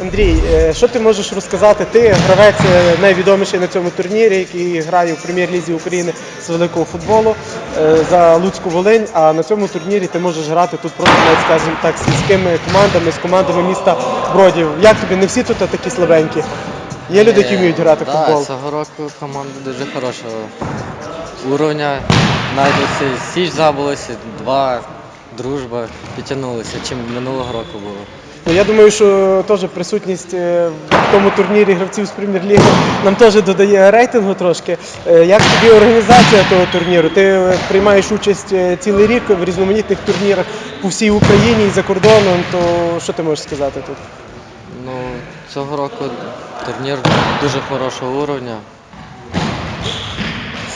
Андрій, е, що ти можеш розказати? Ти гравець е, найвідоміший на цьому турнірі, який грає у прем'єр-лізі України з великого футболу е, за Луцьку Волинь. А на цьому турнірі ти можеш грати тут просто навіть, скажімо так, з сільськими командами, з командами міста Бродів. Як тобі не всі тут такі слабенькі? Є люди, які вміють грати в футбол. Цього року команда дуже хорошого уровня. Навіть Січ забулося, два, дружба підтягнулися, чим минулого року було. Ну, я думаю, що теж присутність е, в тому турнірі гравців з прем'єр-ліги нам теж додає рейтингу трошки. Е, Як тобі організація того турніру? Ти е, приймаєш участь цілий рік в різноманітних турнірах по всій Україні і за кордоном, то що ти можеш сказати тут? Ну, цього року турнір дуже хорошого уровня.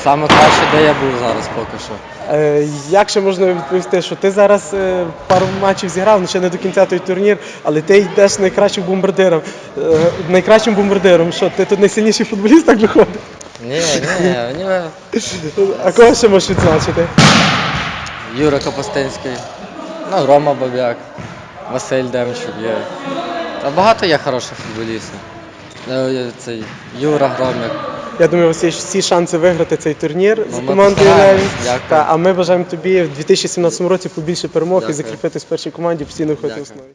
Саме краще, де я був зараз поки що. Е, Як ще можна відповісти, що ти зараз е, пару матчів зіграв, ну ще не до кінця той турнір, але ти йдеш найкращим бомбардиром. Е, Найкращим бомбардиром. Що, ти тут найсильніший футболіст так виходить? Ні, ні, ні, А кого ще можеш відзначити? Юра Капустинський, ну, Рома Бабяк, Василь Демчук є. Та багато є хороших футболістів. Е, Цей Юра Громяк. Я думаю, у вас є всі шанси виграти цей турнір Ну, з командою Леві. Та, а ми бажаємо тобі в 2017 році побільше перемог і закріпитись в першій команді постійно виходити в основі.